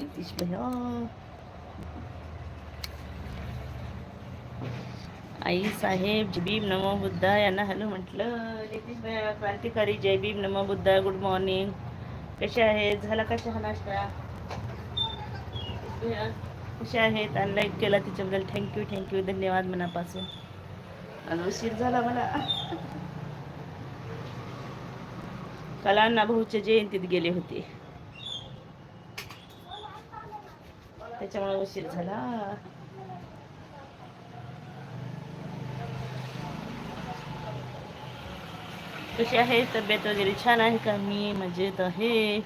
नितीश भैया आई साहेब जय भीम नमो बुद्धा यांना हॅलो म्हटलं नितीश भैया क्रांतिकारी जय भीम नमो बुद्धा गुड मॉर्निंग कसे आहेत झाला का चहा नाश्ता कसे आहेत अनलाईक केला तिच्याबद्दल थँक्यू थँक्यू धन्यवाद मनापासून आणि उशीर झाला मला काल अण्णा भाऊच्या जयंतीत गेले होते त्याच्यामुळे उशीर झाला. कशी आहे? तब्येत वगैरे छान आहे का? मी मजेत आहे.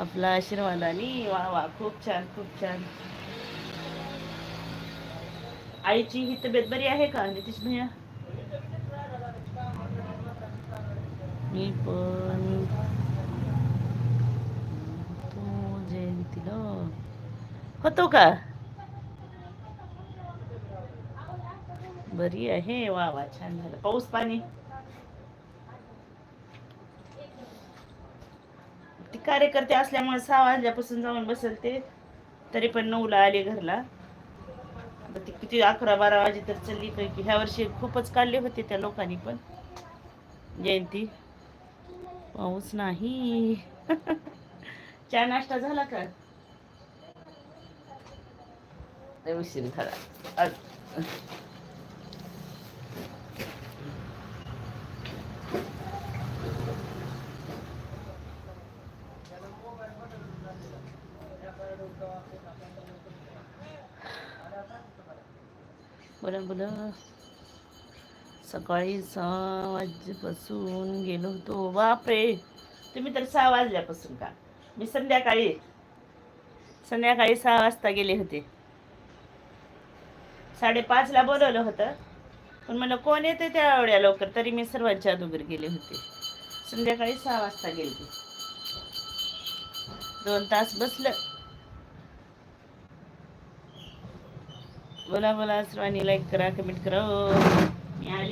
आपला आशीर्वादाने वा वा खूप छान खूप छान. आईची ही तब्येत बरी आहे का नितीश भैया? मी पण तो जयंतीला होतो का? बरी आहे. वा वा छान झालं. पाऊस पाणी? ती कार्यकर्ते असल्यामुळे सहा वाजल्यापासून जाऊन बसेल ते तरी पण नऊला आले घरला. ती किती अकरा बारा वाजे तर चालली पैकी ह्या वर्षी खूपच काढले होते त्या लोकांनी पण. जयंती. पाऊस नाही. चहा नाश्ता झाला का? लय उशीर झाला बोला बोला सकाळी सहा वाजेपासून गेलो होतो. बापरे! तुम्ही तर सहा वाजल्यापासून का? मी संध्याकाळी संध्याकाळी सहा वाजता गेले होते. साडेपाचला बोलवलं होतं. पण मला कोण येते त्या एवढ्या लवकर? तरी मी सर्वांच्या अगोदर गेले होते. संध्याकाळी सहा वाजता गेले. दोन तास बसलं. बोला बोला सर्वांनी लाईक करा कमेंट करा. हो. मी आलीच